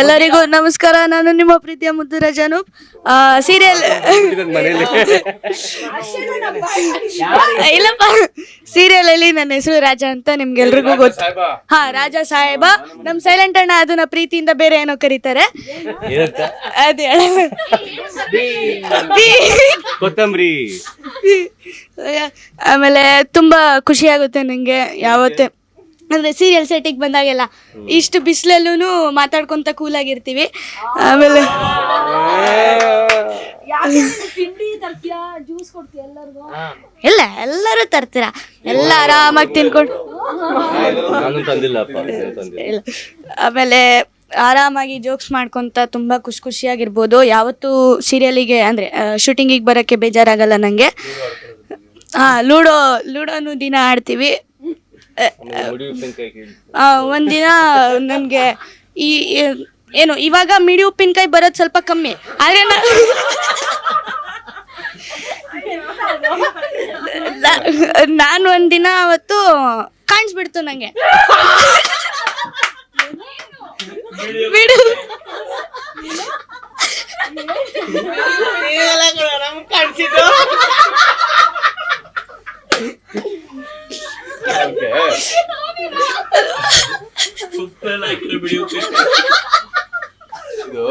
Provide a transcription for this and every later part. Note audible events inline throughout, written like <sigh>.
ಎಲ್ಲರಿಗೂ ನಮಸ್ಕಾರ. ನಾನು ನಿಮ್ಮ ಪ್ರೀತಿಯ ಮುದ್ದು ರಜಾನು. ಸೀರಿಯಲ್ ಇಲ್ಲಪ್ಪ. ಸೀರಿಯಲ್ ಅಲ್ಲಿ ನನ್ನ ಹೆಸರು ರಾಜ ಅಂತ ನಿಮ್ಗೆಲ್ರಿಗೂ ಗೊತ್ತು. ಹಾ ರಾಜ ಸಾಹೇಬ. ನಮ್ ಸೈಲೆಂಟ್ ಅಣ್ಣ ಅದನ್ನ ಪ್ರೀತಿಯಿಂದ ಬೇರೆ ಏನೋ ಕರೀತಾರೆ. ಅದೇ. ಕೊತ್ತಂಬರಿ. ಆಮೇಲೆ ತುಂಬಾ ಖುಷಿ ಆಗುತ್ತೆ ನಂಗೆ ಯಾವತ್ತೇ ಅಂದ್ರೆ ಸೀರಿಯಲ್ ಸೆಟ್ಟಿಗೆ ಬಂದಾಗೆಲ್ಲ ಇಷ್ಟು ಬಿಸಿಲಲ್ಲೂ ಮಾತಾಡ್ಕೊಂತ ಕೂಲ್ ಆಗಿರ್ತೀವಿ. ಆಮೇಲೆ ಇಲ್ಲ ಎಲ್ಲರೂ ತರ್ತೀರಾ. ಎಲ್ಲ ಆರಾಮಾಗಿ ತಿನ್ಕೊಂಡು. ನಾನು ತಂದಿಲ್ಲಪ್ಪ ಇಲ್ಲ. ಆಮೇಲೆ ಆರಾಮಾಗಿ ಜೋಕ್ಸ್ ಮಾಡ್ಕೊಂತ ತುಂಬಾ ಖುಷಿ ಖುಷಿಯಾಗಿರ್ಬೋದು. ಯಾವತ್ತೂ ಸೀರಿಯಲಿಗೆ ಅಂದ್ರೆ ಶೂಟಿಂಗಿಗೆ ಬರೋಕ್ಕೆ ಬೇಜಾರಾಗಲ್ಲ ನನಗೆ ಹಾ ಲೂಡೋ ಲೂಡೋನು ದಿನ ಆಡ್ತೀವಿ. ಒಂದಿನ ನನಗೆ ಈ ಏನು ಇವಾಗ ಮಿಡಿ ಉಪ್ಪಿನಕಾಯಿ ಬರೋದು ಸ್ವಲ್ಪ ಕಮ್ಮಿ. ಆದರೆ ನಾನು ಒಂದಿನ ಅವತ್ತು ಕಾಣಿಸ್ಬಿಡ್ತು ನನಗೆ ಬಿಡು. ಇದು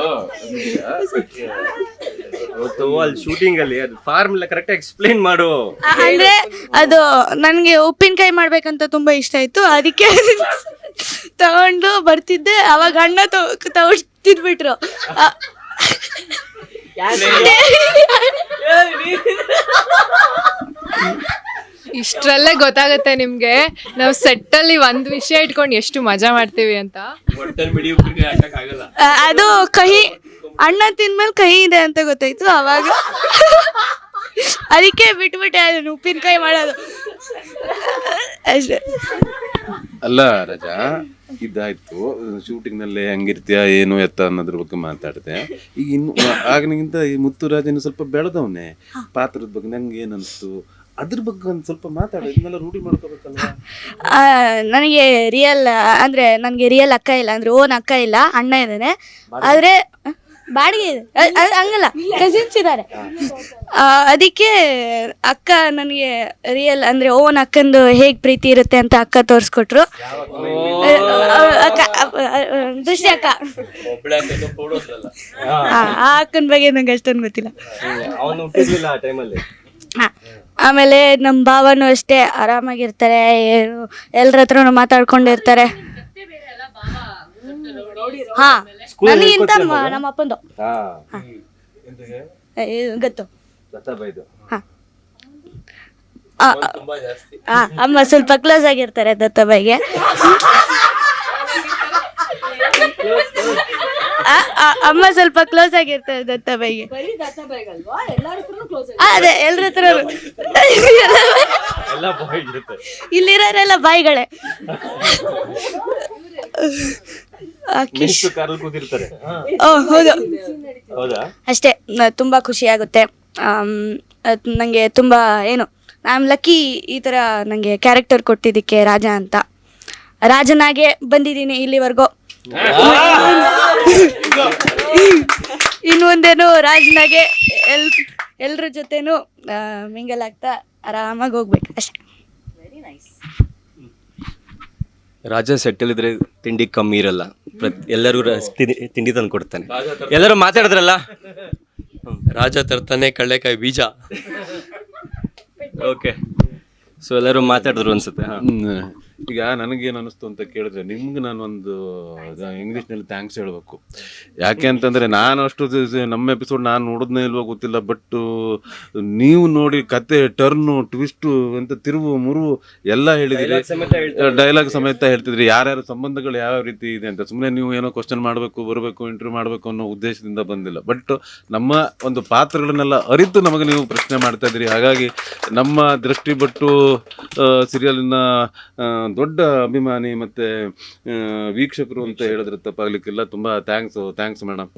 ಅವತ್ತು ಅಲ್ಲಿ ಶೂಟಿಂಗ್ ಅಲ್ಲಿ ಅದು ಫಾರ್ಮುಲಾ ಕರೆಕ್ಟ್ ಎಕ್ಸ್ಪ್ಲೈನ್ ಮಾಡು. ಅಂದ್ರೆ ಅದು ನನಗೆ ಉಪ್ಪಿನಕಾಯಿ ಮಾಡ್ಬೇಕಂತ ತುಂಬಾ ಇಷ್ಟ ಆಯ್ತು. ಅದಕ್ಕೆ ತಗೊಂಡು ಬರ್ತಿದ್ದೆ. ಅವಾಗ ಅಣ್ಣ ತಗೊಂಡು ತಿಂದ್ಬಿಟ್ರು. ಆ, ಇಷ್ಟರಲ್ಲೇ ಗೊತ್ತಾಗುತ್ತೆ ನಿಮ್ಗೆ. ನಾವು ಸೆಟ್ ಅಲ್ಲಿ ಒಂದ್ ವಿಷಯ ಇಟ್ಕೊಂಡು ಎಷ್ಟು ಮಜಾ ಮಾಡ್ತೀವಿ ಅಂತ. ಆ, ಅದು ಕಹಿ ಅಣ್ಣ ತಿಂದ್ಮೇಲೆ ಕಹಿ ಇದೆ ಅಂತ ಗೊತ್ತಾಯ್ತು ಅವಾಗ. ಅದಕ್ಕೆ ಬಿಟ್ಬಿಟ್ಟೆ ಅದನ್ನು ಉಪ್ಪಿನಕಾಯಿ ಮಾಡೋದು. ಅಷ್ಟೇ. ಅಲ್ಲ ರಜಾ ಇದಾಯ್ತು. ಶೂಟಿಂಗ್ನಲ್ಲಿ ಹೆಂಗಿರ್ತೀಯ ಏನು ಎತ್ತ ಅನ್ನೋದ್ರ ಬಗ್ಗೆ ಮಾತಾಡಿದೆ. ಈಗ ಇನ್ನು ಆಗನಿಗಿಂತ ಈ ಮುತ್ತುರಾಜ್ ಇನ್ನು ಸ್ವಲ್ಪ ಬೆಳೆದವನೇ. ಪಾತ್ರದ ಬಗ್ಗೆ ನಂಗೆ ಏನ್ ಅನ್ಸ್ತು ಅದ್ರ ಬಗ್ಗೆ ಒಂದ್ ಸ್ವಲ್ಪ ಮಾತಾಡ ಇದನ್ನೆಲ್ಲ ರೂಢಿ ಮಾಡ್ಕೋಬೇಕಲ್ವಾ? ಆ, ನನಗೆ ರಿಯಲ್ ಅಂದ್ರೆ ನನಗೆ ರಿಯಲ್ ಅಕ್ಕ ಇಲ್ಲ ಅಂದ್ರೆ ಓನ್ ಅಕ್ಕ ಇಲ್ಲ ಅಣ್ಣ ಇದ್ದಾನೆ. ಆದ್ರೆ ಬಾಡಿಗೆ ಇದೆ. ಅ- ಅ- ಹಂಗಲ್ಲ. ಕಸಿನ್ಸ್ ಇದ್ದಾರೆ. ಅದಕ್ಕೆ ಅಕ್ಕ ನನಗೆ ರಿಯಲ್ ಅಂದ್ರೆ ಓನ್ ಅಕ್ಕಂದು ಹೇಗ್ ಪ್ರೀತಿ ಇರುತ್ತೆ ಅಂತ ಅಕ್ಕ ತೋರಿಸ್ಕೊಟ್ರು. ಅಕ್ಕ ದೃಷ್ಟಿ ಅಕ್ಕ. ಆ, ಆ ಅಕ್ಕನ ಬಗ್ಗೆ ನಂಗೆ ಅಷ್ಟೊಂದು ಗೊತ್ತಿಲ್ಲ. ಅವನು ಹುಟ್ಟಿರ್ಲಿಲ್ಲ ಆ ಟೈಮಲ್ಲಿ ಹಾ. ಆಮೇಲೆ ನಮ್ಮ ಭಾವನೂ ಅಷ್ಟೇ ಆರಾಮಾಗಿರ್ತಾರೆ ಏನು ಎಲ್ಲರ ಹತ್ರನು ಮಾತಾಡ್ಕೊಂಡಿರ್ತಾರೆ. ಹಾ ನನಗಿಂತ ಮ- ನಮ್ಮ ಅಪ್ಪಂದು. ಹಾ. ಏ, ಗೊತ್ತು. ದತ್ತಾಬೈದು ಹಾ. ಆ, ಆ, ಅಮ್ಮ ಸ್ವಲ್ಪ ಕ್ಲೋಸ್ ಆಗಿರ್ತಾರೆ ದತ್ತಬಾಯಿಗೆ. ಆ, ಆ, ಅಮ್ಮ ಸ್ವಲ್ಪ ಕ್ಲೋಸ್ ಆಗಿರ್ತಾರೆ ದತ್ತಬಾಯಿಗೆ. ಆ, ಅದೇ ಎಲ್ರ ಹತ್ರ ಎಲ್ಲ ಬಾಯ್ ಇರುತ್ತೆ. ಇಲ್ಲಿರೋರೆಲ್ಲ ಬಾಯಿಗಳೇ. ಆ, ಕಿಶ್ ಮಿಸ್ ಕಾರಲ್ಲಿ ಕೂತಿರ್ತಾರೆ. ಓ ಹೌದು. ಹೌದಾ? ಅಷ್ಟೇ ತುಂಬಾ ತುಂಬ ಖುಷಿ ಆಗುತ್ತೆ. ನನಗೆ ತುಂಬಾ ಏನು ಐ ಲಕ್ಕಿ ಈ ತರ ನನಗೆ ಕ್ಯಾರೆಕ್ಟರ್ ಕೊಟ್ಟಿದ್ದಕ್ಕೆ ರಾಜ ಅಂತ. ರಾಜನಾಗೆ ಬಂದಿದ್ದೀನಿ ಇಲ್ಲಿವರೆಗೂ. ಇನ್ನು ಮುಂದೇನು ರಾಜನಾಗೆ ಎಲ್ ಎಲ್ರ ಜೊತೆನೂ ಮಿಂಗಲ್ ಆಗ್ತಾ ಆರಾಮಾಗಿ ಹೋಗ್ಬೇಕು ಅಷ್ಟೇ. ರಾಜ ಸೆಟ್ಟಲ್ ಇದ್ರೆ ತಿಂಡಿ ಕಮ್ಮಿ ಇರಲ್ಲ. ಪ್ರತಿ ಎಲ್ಲರಿಗೂ ರ- ತಿಂಡಿ ತಿಂಡಿ ತಂದು ಕೊಡ್ತಾನೆ. ಎಲ್ಲರೂ ಮಾತಾಡಿದ್ರಲ್ಲ? ರಾಜ ತರ್ತಾನೆ ಕಳ್ಳೆಕಾಯಿ ಬೀಜ. <laughs> ಓಕೆ ಸೊ ಎಲ್ಲರೂ ಮಾತಾಡಿದ್ರು ಅನ್ಸುತ್ತೆ ಹಾ. ಹ್ಮ್. ಈಗ ನನಗೇನು ಅನಿಸ್ತು ಅಂತ ಕೇಳಿದ್ರೆ ನಿಮ್ಗೆ ನಾನೊಂದು ಇಂಗ್ಲೀಷ್ನಲ್ಲಿ ಥ್ಯಾಂಕ್ಸ್ ಹೇಳಬೇಕು. ಯಾಕೆ ಅಂತಂದರೆ ನಾನು ಅಷ್ಟು ನಮ್ಮ ಎಪಿಸೋಡ್ ನಾನು ನೋಡೋದ್ನೇ ಇಲ್ವೋ ಗೊತ್ತಿಲ್ಲ ಬಟ್ ನೀವು ನೋಡಿ ಕತೆ ಟರ್ನು ಟ್ವಿಸ್ಟು ಅಂತ ತಿರುವು ಮುರುವು ಎಲ್ಲ ಹೇಳಿದಿರಿ. ಡೈಲಾಗ್ ಸಮೇತ ಹೇಳ್ತಿದ್ರಿ. ಯಾರ್ಯಾರ ಸಂಬಂಧಗಳು ಯಾವ ರೀತಿ ಇದೆ ಅಂತ. ಸುಮ್ಮನೆ ನೀವು ಏನೋ ಕ್ವಶನ್ ಮಾಡಬೇಕು ಬರಬೇಕು ಇಂಟರ್ವ್ಯೂ ಮಾಡಬೇಕು ಅನ್ನೋ ಉದ್ದೇಶದಿಂದ ಬಂದಿಲ್ಲ. ಬಟ್ ನಮ್ಮ ಒಂದು ಪಾತ್ರಗಳನ್ನೆಲ್ಲ ಅರಿತು ನಮಗೆ ನೀವು ಪ್ರಶ್ನೆ ಮಾಡ್ತಾ ಇದ್ರಿ ಹಾಗಾಗಿ ನಮ್ಮ ದೃಷ್ಟಿ ಬಟ್ಟು ಸೀರಿಯಲಿನ ದೊಡ್ಡ ಅಭಿಮಾನಿ ಮತ್ತೆ ವೀಕ್ಷಕರು ಅಂತ ಹೇಳಿದ್ರೆ ತಪ್ಪಾಗ್ಲಿಕ್ಕಿಲ್ಲ. ತುಂಬಾ ಥ್ಯಾಂಕ್ಸ್ ಥ್ಯಾಂಕ್ಸ್ ಮೇಡಮ್